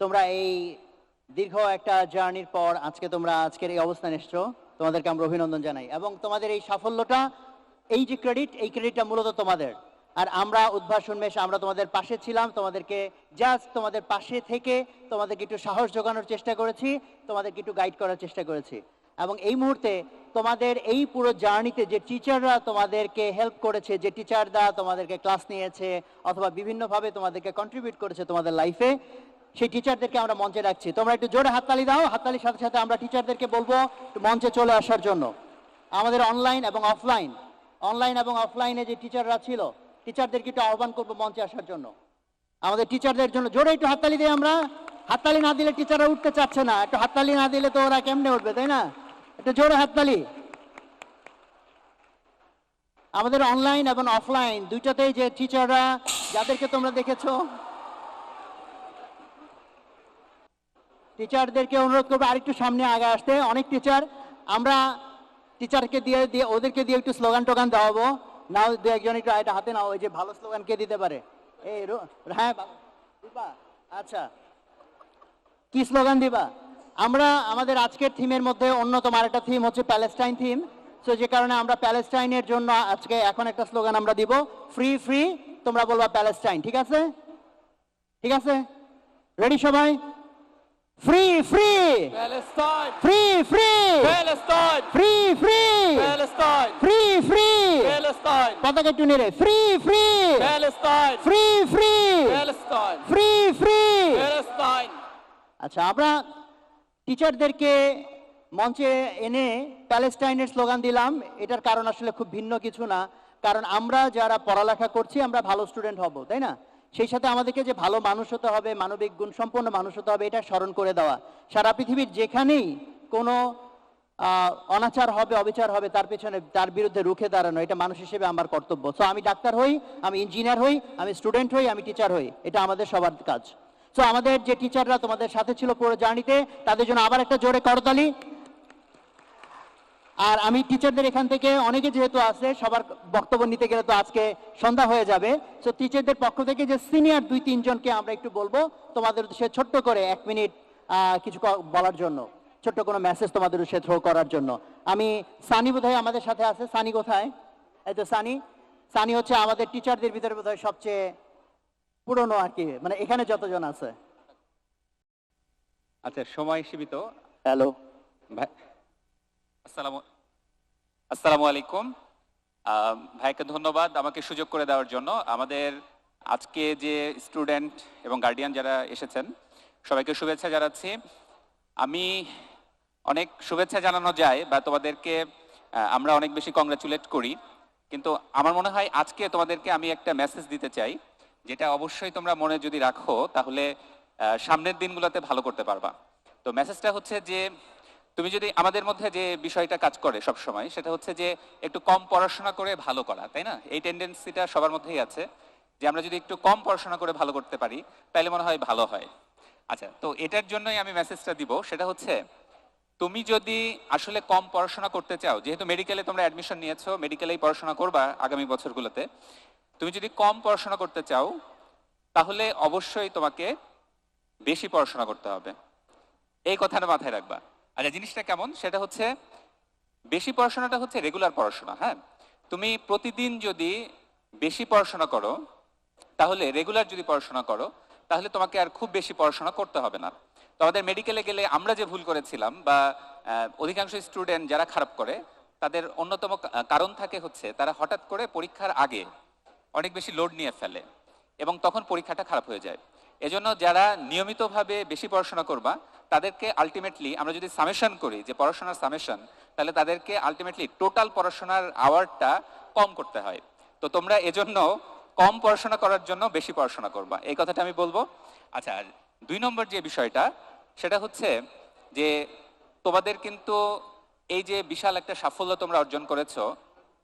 তোমরা এই দীর্ঘ একটা জার্নির পর আজকে তোমরা আজকের এই অবস্থানে এসছো। তোমাদেরকে আমরা অভিনন্দন জানাই। এবং তোমাদের এই সাফল্যটা, এই যে ক্রেডিট এই ক্রেডিটটা মূলত তোমাদের। আর আমরা উদ্ভাস উন্মেষ, আমরা তোমাদের পাশে ছিলাম, তোমাদেরকে জাস্ট তোমাদের পাশে থেকে তোমাদেরকে একটু সাহস জোগানোর চেষ্টা করেছি, তোমাদেরকে একটু গাইড করার চেষ্টা করেছি। এবং এই মুহূর্তে তোমাদের এই পুরো জার্নিতে যে টিচাররা তোমাদেরকে হেল্প করেছে, যে টিচাররা তোমাদেরকে ক্লাস নিয়েছে, অথবা বিভিন্নভাবে তোমাদেরকে কন্ট্রিবিউট করেছে তোমাদের লাইফে সেই টিচারদেরকে আমরা মঞ্চে রাখছি তোমরা একটু জোরে হাততালি দাও, হাততালির সাথে সাথে আমরা টিচারদেরকে বলব মঞ্চে চলে আসার জন্য। আমাদের অনলাইন এবং অফলাইন অনলাইন এবং অফলাইনে যে টিচাররা ছিল টিচারদেরকে একটু আহ্বান করব মঞ্চে আসার জন্য। আমাদের টিচারদের জন্য, জোরে একটু হাততালি দিই আমরা। হাততালি না দিলে টিচাররা উঠতে চাচ্ছে না। একটু হাততালি না দিলে তো ওরা কেমনে উঠবে, তাই না? একটু জোরে হাততালি। আমাদের অনলাইন এবং অফলাইন দুইটাতেই যে টিচাররা যাদেরকে তোমরা দেখেছ টিচারদেরকে অনুরোধ করব আরেকটু সামনে আগে আসতে। অনেক টিচার আমরা টিচারকে দিয়ে দিয়ে, ওদেরকে দিয়ে একটু স্লোগান টোগান দেওয়াবো। নাও দু একজন একটু এটা হাতে নাও, ওই যে ভালো স্লোগান কে দিতে পারে? এই হ্যাঁ আচ্ছা। কি স্লোগান দিবা? আমরা, আমাদের আজকের থিমের মধ্যে অন্যতম আরেকটা থিম হচ্ছে প্যালেস্টাইন থিম সো যে কারণে আমরা প্যালেস্টাইনের জন্য আজকে এখন একটা স্লোগান আমরা দিব ফ্রি ফ্রি তোমরা বলবা প্যালেস্টাইন ঠিক আছে? ঠিক আছে? রেডি সবাই? Free free Palestine! Free free Palestine! Free free Palestine! Free free Palestine! পতাকা একটু নেড়ে free free Palestine! Free free Palestine! Free free Palestine! আচ্ছা আমরা টিচারদেরকে মঞ্চে এনে প্যালেস্টাইনের স্লোগান দিলাম এটার কারণ আসলে খুব ভিন্ন কিছু না কারণ আমরা যারা পড়ালেখা করছি আমরা ভালো স্টুডেন্ট হব তাই না সেই সাথে আমাদেরকে যে ভালো মানুষ হতে হবে, মানবিক গুণ সম্পন্ন মানুষ হতে হবে, এটা স্মরণ করে দেওয়া। সারা পৃথিবীর যেখানেই কোনো অনাচার হবে, অবিচার হবে, তার পেছনে, তার বিরুদ্ধে রুখে দাঁড়ানো, এটা মানুষ হিসেবে আমার কর্তব্য। তো আমি ডাক্তার হই, আমি ইঞ্জিনিয়ার হই, আমি স্টুডেন্ট হই, আমি টিচার হই, এটা আমাদের সবার কাজ। তো আমাদের যে টিচাররা তোমাদের সাথে ছিল পুরো জার্নিতে তাদের জন্য আবার একটা জোরে করতালি। আর আমি টিচারদের এখান থেকে অনেকে যেহেতু আছে সবার বক্তব্য নিতে গেলে তো আজকে সন্ধ্যা হয়ে যাবে। তো টিচারদের পক্ষ থেকে যে সিনিয়র দুই তিনজনকে আমরা একটু বলব তোমাদের উদ্দেশ্যে ছোট্ট করে এক মিনিট আহ, কিছু বলার জন্য। ছোট্ট কোনো মেসেজ তোমাদের উদ্দেশ্যে থ্রো করার জন্য। আমি সানি বোধহয় আমাদের সাথে আছে। সানি কোথায়? এই তো সানি। সানি হচ্ছে আমাদের টিচারদের ভিতরে বোধহয় সবচেয়ে পুরনো আর কি। মানে এখানে যতজন আছে। আচ্ছা সময় সীমিত। হ্যালো ভাই আসসালামু আলাইকুম। ভাইকে ধন্যবাদ আমাকে সুযোগ করে দেওয়ার জন্য। আমাদের আজকে যে স্টুডেন্ট এবং গার্ডিয়ান যারা এসেছেন, সবাইকে শুভেচ্ছা জানাচ্ছি। আমি অনেক শুভেচ্ছা জানানো যায় বা তোমাদেরকে আমরা অনেক বেশি কংগ্রাচুলেট করি। কিন্তু আমার মনে হয় আজকে তোমাদেরকে আমি একটা মেসেজ দিতে চাই, যেটা অবশ্যই তোমরা মনে যদি রাখো, তাহলে সামনের দিনগুলোতে ভালো করতে পারবা। তো মেসেজটা হচ্ছে যে তুমি যদি আমাদের মধ্যে যে বিষয়টা কাজ করে সব সময় সেটা হচ্ছে যে একটু কম পড়াশোনা করে ভালো করা, তাই না? এই টেন্ডেন্সিটা সবার মধ্যেই আছে যে আমরা যদি একটু কম পড়াশোনা করে ভালো করতে পারি তাহলে মনে হয় ভালো হয়। আচ্ছা তো এটার জন্যই আমি মেসেজটা দিব, সেটা হচ্ছে তুমি যদি আসলে কম পড়াশোনা করতে চাও, যেহেতু মেডিকেলে তোমরা অ্যাডমিশন নিয়েছো মেডিকেলেই পড়াশোনা করবা আগামী বছরগুলোতে, তুমি যদি কম পড়াশোনা করতে চাও, তাহলে অবশ্যই তোমাকে বেশি পড়াশোনা করতে হবে। এই কথাটা মাথায় রাখবা। আচ্ছা জিনিসটা কেমন? সেটা হচ্ছে বেশি পড়াশোনাটা হচ্ছে রেগুলার পড়াশোনা হ্যাঁ? তুমি প্রতিদিন যদি বেশি পড়াশোনা করো, তাহলে রেগুলার যদি পড়াশোনা করো, তাহলে তোমাকে আর খুব বেশি পড়াশোনা করতে হবে না। তো আমাদের মেডিকেলে গেলে আমরা যে ভুল করেছিলাম বা অধিকাংশ স্টুডেন্ট যারা খারাপ করে, তাদের অন্যতম কারণ থাকে হচ্ছে তারা হঠাৎ করে পরীক্ষার আগে অনেক বেশি লোড নিয়ে ফেলে এবং তখন পরীক্ষাটা খারাপ হয়ে যায়। এজন্য যারা নিয়মিতভাবে বেশি পড়াশোনা করবা তাদেরকে আলটিমেটলি আমরা যদি সামেশন করি, যে পড়াশোনার সামেশন তাহলে তাদেরকে আলটিমেটলি টোটাল পড়াশোনার আওয়ারটা কম করতে হয়। তো তোমরা এজন্য কম পড়াশোনা করার জন্য বেশি পড়াশোনা করবা। এই কথাটা আমি বলব। আচ্ছা দুই নম্বর যে বিষয়টা, সেটা হচ্ছে যে তোমাদের কিন্তু এই যে বিশাল একটা সাফল্য তোমরা অর্জন করেছ,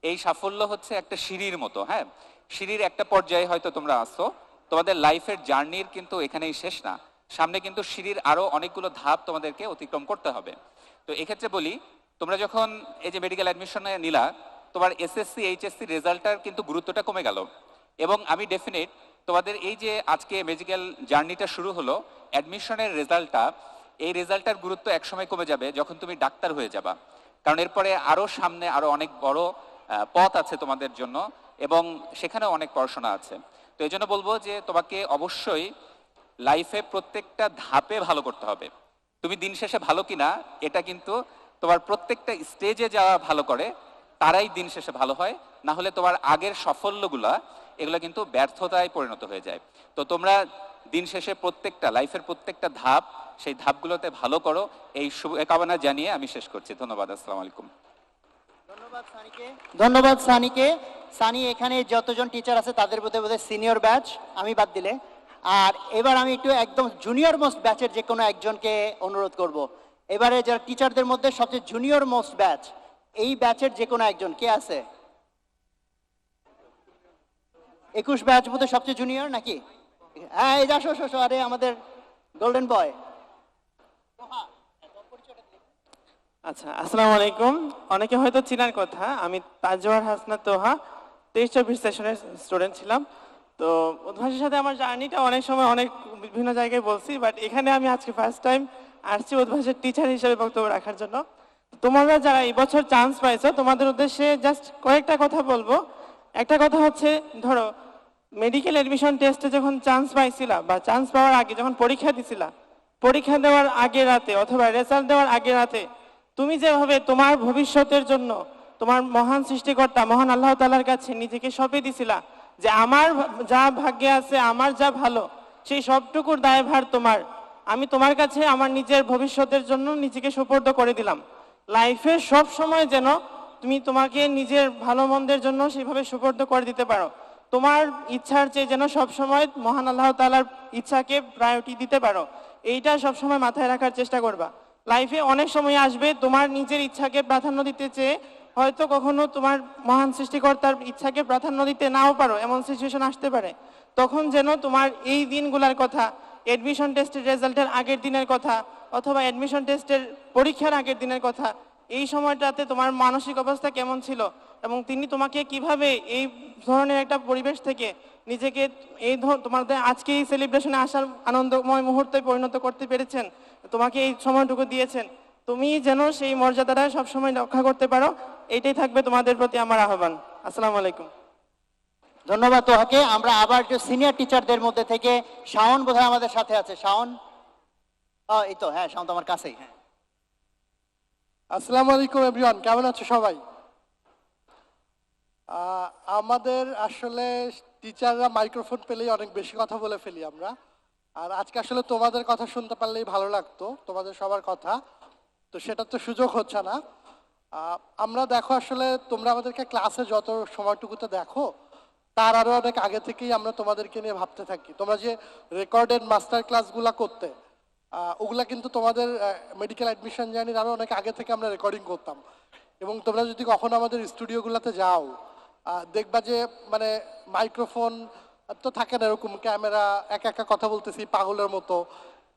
এই সাফল্য হচ্ছে একটা সিঁড়ির মতো হ্যাঁ? সিঁড়ির একটা পর্যায়ে হয়তো তোমরা আসো তোমাদের লাইফের জার্নির কিন্তু এখানেই শেষ না। সামনে কিন্তু সিঁড়ির আরও অনেকগুলো ধাপ তোমাদেরকে অতিক্রম করতে হবে। তো এক্ষেত্রে বলি, তোমরা যখন এই যে মেডিকেল অ্যাডমিশনে নিলা, তোমার এসএসসি এইচএসসি রেজাল্টটার কিন্তু গুরুত্বটা কমে গেল। এবং আমি ডেফিনেট তোমাদের এই যে আজকে ম্যাজিক্যাল জার্নিটা শুরু হলো অ্যাডমিশনের রেজাল্টটা, এই রেজাল্টটার গুরুত্ব একসময় কমে যাবে যখন তুমি ডাক্তার হয়ে যাবা। কারণ এরপরে আরও সামনে আরও অনেক বড় পথ আছে তোমাদের জন্য এবং সেখানেও অনেক পড়াশোনা আছে। তো এই জন্য বলব যে তোমাকে অবশ্যই লাইফে প্রত্যেকটা ধাপে ভালো করতে হবে। তুমি দিন শেষে ভালো কিনা, এটা কিন্তু তোমার প্রত্যেকটা স্টেজে যারা ভালো করে, তারাই দিন শেষে ভালো হয়। না হলে তোমার আগের সাফল্যগুলা, এগুলো কিন্তু ব্যর্থতায় পরিণত হয়ে যায়। তো তোমরা দিন শেষে প্রত্যেকটা লাইফের প্রত্যেকটা ধাপ, সেই ধাপগুলোতে ভালো করো। এই শুভকামনা জানিয়ে আমি শেষ করছি। ধন্যবাদ, আসসালামু আলাইকুম। ধন্যবাদ সানিকে। ধন্যবাদ সানিকে। সানি এখানে যতজন টিচার আছে, তাদের মধ্যে বোধহয় সিনিয়র ব্যাচ আমি বাদ দিলে। আর এবার আমি একটু একদম জুনিয়র মোস্ট ব্যাচের যে কোনো একজনকে অনুরোধ করব। এবারে যারা টিচারদের মধ্যে সবচেয়ে জুনিয়র মোস্ট ব্যাচ এই ব্যাচের যে কোনো একজন কে আছে? একুশ ব্যাচ বোধহয় সবচেয়ে জুনিয়র নাকি? হ্যাঁ এই আসো আসো, আরে আমাদের গোল্ডেন বয় আচ্ছা আসসালামু আলাইকুম। অনেকে হয়তো চিনার কথা আমি তাজওয়ার হাসনা তোহা তেইশ চব্বিশ সেশনের স্টুডেন্ট ছিলাম। তো উদ্ভাসের সাথে আমার জার্নিটা অনেক সময় অনেক বিভিন্ন জায়গায় বলছি বাট এখানে আমি আজকে ফার্স্ট টাইম আসছি উদ্ভাসের টিচার হিসেবে বক্তব্য রাখার জন্য। তোমরা যারা এই বছর চান্স পাইছো, তোমাদের উদ্দেশ্যে জাস্ট কয়েকটা কথা বলব। একটা কথা হচ্ছে, ধরো মেডিকেল এডমিশন টেস্টে যখন চান্স পাইছিলা বা চান্স পাওয়ার আগে যখন পরীক্ষা দিছিলা, পরীক্ষা দেওয়ার আগে রাতে অথবা রেজাল্ট দেওয়ার আগে রাতে তুমি যেভাবে তোমার ভবিষ্যতের জন্য তোমার মহান সৃষ্টিকর্তা, মহান আল্লাহ তালার কাছে নিজেকে সঁপে দিছিলা যে আমার যা ভাগ্যে আছে, আমার যা ভালো, সেই সবটুকুর দায়ভার তোমার। আমি তোমার কাছে আমার নিজের ভবিষ্যতের জন্য নিজেকে সুপর্দ করে দিলাম। লাইফে সব সময় যেন তুমি তোমাকে নিজের ভালো মন্দের জন্য সেইভাবে সুপর্দ করে দিতে পারো। তোমার ইচ্ছার চেয়ে যেন সব সময় মহান আল্লাহ তালার ইচ্ছাকে প্রায়োরিটি দিতে পারো। এইটা সব সময় মাথায় রাখার চেষ্টা করবা। লাইফে অনেক সময় আসবে তোমার নিজের ইচ্ছাকে প্রাধান্য দিতে চেয়ে হয়তো কখনো তোমার মহান সৃষ্টিকর্তার ইচ্ছাকে প্রাধান্য দিতে নাও পারো, এমন সিচুয়েশন আসতে পারে। তখন যেন তোমার এই দিনগুলোর কথা এডমিশন টেস্টের রেজাল্টের আগের দিনের কথা, অথবা এডমিশন টেস্টের পরীক্ষার আগের দিনের কথা, এই সময়টাতে তোমার মানসিক অবস্থা কেমন ছিল এবং তিনি তোমাকে কীভাবে এই ধরনের একটা পরিবেশ থেকে নিজেকে এই তোমাদের আজকে এই সেলিব্রেশনে আসার আনন্দময় মুহূর্তে পরিণত করতে পেরেছেন, তোমাকে এই সময়টুকু দিয়েছেন। তুমি যেন সেই মর্যাদাটা সবসময় রক্ষা করতে পারো। এইটাই থাকবে তোমাদের প্রতি আমার আহ্বান। আসসালামু আলাইকুম। ধন্যবাদ তোহাকে। আমরা আবার একটু সিনিয়র টিচারদের মধ্যে থেকে শাওন বোধহয় আমাদের সাথে আছে। শাওন? এই তো হ্যাঁ শাওন তো আমার কাছেই। হ্যাঁ আসসালামু আলাইকুম এভরিওয়ান কেমন আছো সবাই? আমাদের আসলে টিচাররা মাইক্রোফোন পেলেই অনেক বেশি কথা বলে ফেলি আমরা। আর আজকে আসলে তোমাদের কথা শুনতে পারলেই ভালো লাগতো, তোমাদের সবার কথা। তো সেটা তো সুযোগ হচ্ছে না। আমরা দেখো আসলে তোমরা আমাদেরকে ক্লাসে যত সময়টুকুতে দেখো, তার আরও অনেক আগে থেকেই আমরা তোমাদেরকে নিয়ে ভাবতে থাকি। তোমরা যে রেকর্ডেড মাস্টার ক্লাসগুলা করতে ওগুলা কিন্তু তোমাদের মেডিকেল অ্যাডমিশন জার্নির আরও অনেক আগে থেকে আমরা রেকর্ডিং করতাম। এবং তোমরা যদি কখনো আমাদের স্টুডিওগুলোতে যাও দেখবা যে মানে মাইক্রোফোন তো থাকে না এরকম ক্যামেরা একা একা কথা বলতেছি, পাগলের মতো।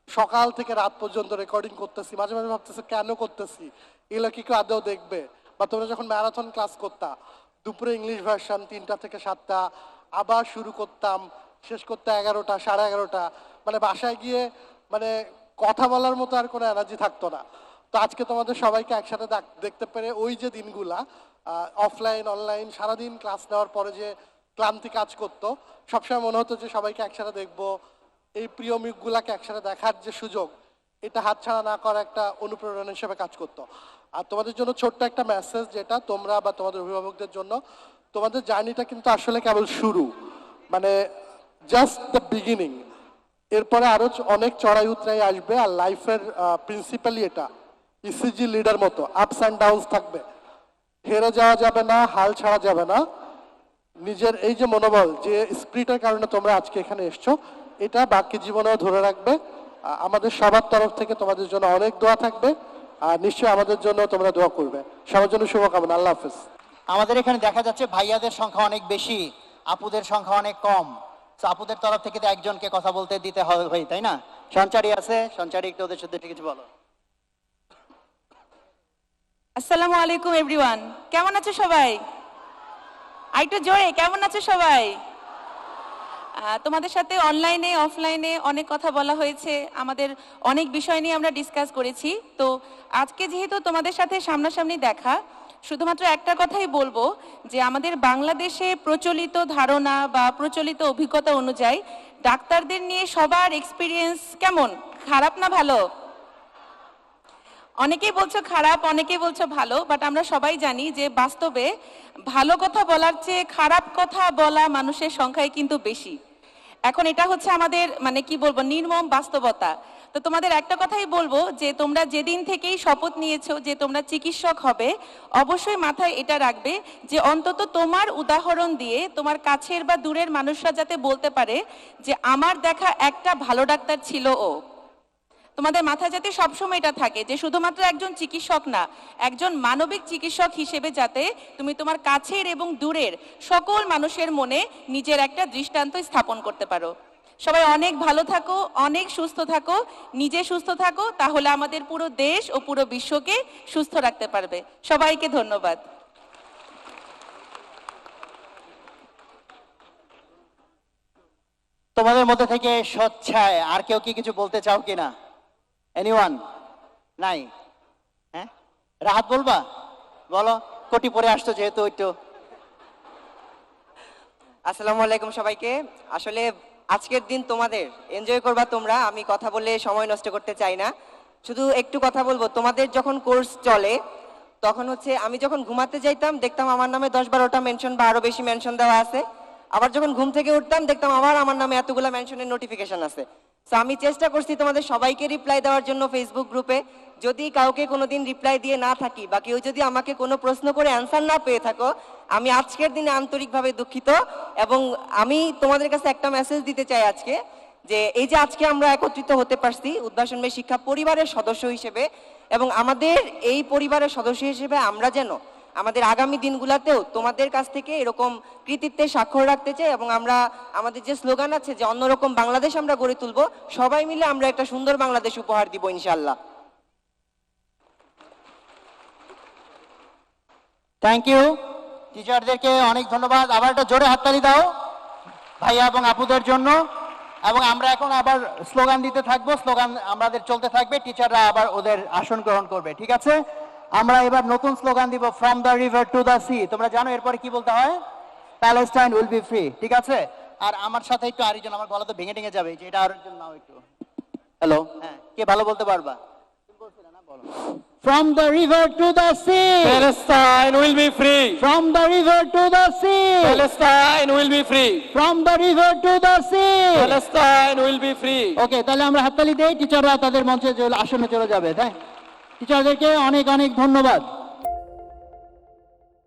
সকাল থেকে রাত পর্যন্ত রেকর্ডিং করতেছি, মাঝে মাঝে ভাবতেছি কেন করতেছি? এগুলো কি কেউ আদৌ দেখবে? বা তোমরা যখন ম্যারাথন ক্লাস করতা, দুপুরে ইংলিশ ভার্সন তিনটা থেকে সাতটা, আবার শুরু করতাম, শেষ করতে এগারোটা, সাড়ে এগারোটা। মানে বাসায় গিয়ে মানে কথা বলার মতো আর কোনো এনার্জি থাকতো না। তো আজকে তোমাদের সবাইকে একসাথে দেখ- দেখতে পেরে ওই যে দিনগুলা অফলাইন অনলাইন সারাদিন ক্লাস নেওয়ার পরে যে ক্লান্তি কাজ করতো, সবসময় মনে হতো যে সবাইকে একসাথে দেখব। এই প্রিয় মুখগুলাকে একসাথে দেখার যে সুযোগ, এটা হাতছাড়া না করা একটা অনুপ্রেরণা হিসেবে কাজ করতো। আর তোমাদের জন্য ছোট্ট একটা মেসেজ যেটা তোমরা বা তোমাদের অভিভাবকদের জন্য, তোমাদের জার্নিটা কিন্তু আসলে কেবল শুরু। মানে জাস্ট দ্য বিগিনিং এরপরে আরও চ- অনেক চড়াই উতরাই আসবে আর লাইফের প্রিন্সিপালি এটা। ইসিজি লিডার মতো আপস অ্যান্ড ডাউনস থাকবে। হেরে যাওয়া যাবে না, হাল ছাড়া যাবে না। নিজের এই যে মনোবল, যে স্পিরিটের কারণে তোমরা আজকে এখানে এসছো এটা বাকি জীবনেও ধরে রাখবে। আমাদের সবার তরফ থেকে তোমাদের জন্য অনেক দোয়া থাকবে। আর নিশ্চয়ই আমাদের জন্য তোমরা দোয়া করবে। সবার জন্য শুভকামনা। আল্লাহ হাফিজ। আমাদের এখানে দেখা যাচ্ছে ভাইয়াদের সংখ্যা অনেক বেশি আপুদের সংখ্যা অনেক কম। তো আপুদের তরফ থেকে তো একজনকে কথা বলতে দিতে হবে ভাই তাই না? সঞ্চারী আছে? সঞ্চারী একটু ওদের সাথে কিছু বলো। আসসালামু আলাইকুম এভরিওয়ান কেমন আছো সবাই? আর একটু জোরে কেমন আছো সবাই? তোমাদের সাথে অনলাইনে অফলাইনে অনেক কথা বলা হয়েছে। আমাদের অনেক বিষয় নিয়ে আমরা ডিসকাস করেছি। তো আজকে যেহেতু তোমাদের সাথে সামনাসামনি দেখা, শুধুমাত্র একটা কথাই বলব যে আমাদের বাংলাদেশে প্রচলিত ধারণা বা প্রচলিত অভিজ্ঞতা অনুযায়ী ডাক্তারদের নিয়ে সবার এক্সপিরিয়েন্স কেমন? খারাপ না ভালো? অনেকেই বলছো খারাপ, অনেকেই বলছো ভালো বাট আমরা সবাই জানি যে বাস্তবে ভালো কথা বলার চেয়ে খারাপ কথা বলা মানুষের সংখ্যাই কিন্তু বেশি। এখন এটা হচ্ছে আমাদের মানে কি বলব, নির্মম বাস্তবতা। তো তোমাদের একটা কথাই বলব যে, তোমরা যেদিন থেকেই শপথ নিয়েছো যে, তোমরা চিকিৎসক হবে, অবশ্যই মাথায় এটা রাখবে যে, অন্তত তোমার উদাহরণ দিয়ে তোমার কাছের বা দূরের মানুষরা যাতে বলতে পারে যে, আমার দেখা একটা ভালো ডাক্তার ছিল ও। তোমাদের মাথায় যাতে সবসময় এটা থাকে যে শুধুমাত্র একজন চিকিৎসক না, একজন মানবিক চিকিৎসক হিসেবে যাতে তুমি তোমার কাছের এবং দূরের সকল মানুষের মনে নিজের একটা দৃষ্টান্ত স্থাপন করতে পারো। সবাই অনেক ভালো থাকো, অনেক সুস্থ থাকো, নিজে সুস্থ থাকো, তাহলে আমাদের পুরো দেশ ও পুরো বিশ্বকে সুস্থ রাখতে পারবে। সবাইকে ধন্যবাদ। তোমাদের মধ্যে থেকে স্বচ্ছায় আর কেউ কি কিছু বলতে চাও কিনা? এনিওয়ান নাই। হ্যাঁ? রাহাত বলবা? বলো, কোটি পরে আসতো যেহেতু একটু। আসসালামু আলাইকুম সবাইকে। আসলে আজকের দিন তোমাদের। এনজয় করবা তোমরা। আমি কথা বলে সময় নষ্ট করতে চাই না। শুধু একটু কথা বলব। তোমাদের যখন কোর্স চলে, তখন হচ্ছে আমি যখন ঘুমাতে যাইতাম, দেখতাম আমার নামে দশ বারোটা মেনশন বা আরও বেশি মেনশন দেওয়া আছে। আবার যখন ঘুম থেকে উঠতাম, দেখতাম আবার আমার নামে এতগুলো মেনশনের নোটিফিকেশন আছে। তো আমি চেষ্টা করছি তোমাদের সবাইকে রিপ্লাই দেওয়ার জন্য ফেসবুক গ্রুপে যদি কাউকে কোনোদিন রিপ্লাই দিয়ে না থাকি বা কেউ যদি আমাকে কোনো প্রশ্ন করে অ্যান্সার না পেয়ে থাকো, আমি আজকের দিনে আন্তরিকভাবে দুঃখিত এবং আমি তোমাদের কাছে একটা মেসেজ দিতে চাই আজকে, যে এই যে আজকে আমরা একত্রিত হতে পারছি উদ্ভাসনময় শিক্ষা পরিবারের সদস্য হিসেবে এবং আমাদের এই পরিবারের সদস্য হিসেবে আমরা যেন আমাদের আগামী দিনগুলোতেও তোমাদের কাছ থেকে এরকম কৃতিত্বের স্বাক্ষর রাখতে চাই এবং আমরা, আমাদের যে স্লোগান আছে যে অন্যরকম বাংলাদেশ আমরা গড়ে তুলবো, সবাই মিলে আমরা একটা সুন্দর বাংলাদেশ উপহার দিব ইনশাল্লাহ থ্যাংক ইউ টিচারদেরকে অনেক ধন্যবাদ। আবার একটা জোরে হাততালি দাও, ভাইয়া এবং আপুদের জন্য। এবং আমরা এখন আবার স্লোগান দিতে থাকব। স্লোগান আমাদের চলতে থাকবে। টিচাররা আবার ওদের আসন গ্রহণ করবে। ঠিক আছে? আমরা এবার নতুন স্লোগান দিব from the river to the sea তোমরা জানো এরপরে কি বলতে হয় প্যালেস্টাইন উইল বি ফ্রি ঠিক আছে আর আমার সাথে একটু আরেকজন আমার গলা তো ভেঙে ভেঙে যাবে যে এটা আরেকজন নাও একটু হ্যালো হ্যাঁ কে ভালো বলতে পারবা from the river to the sea Palestine will be free. From the river to the sea. Palestine will be free. From the river to the sea. Palestine will be free. Okay তাহলে আমরা হাততালি দেই টিচাররা তাদের মঞ্চে চলে- আসনে চলে যাবে তাই টিচারদেরকে অনেক অনেক ধন্যবাদ।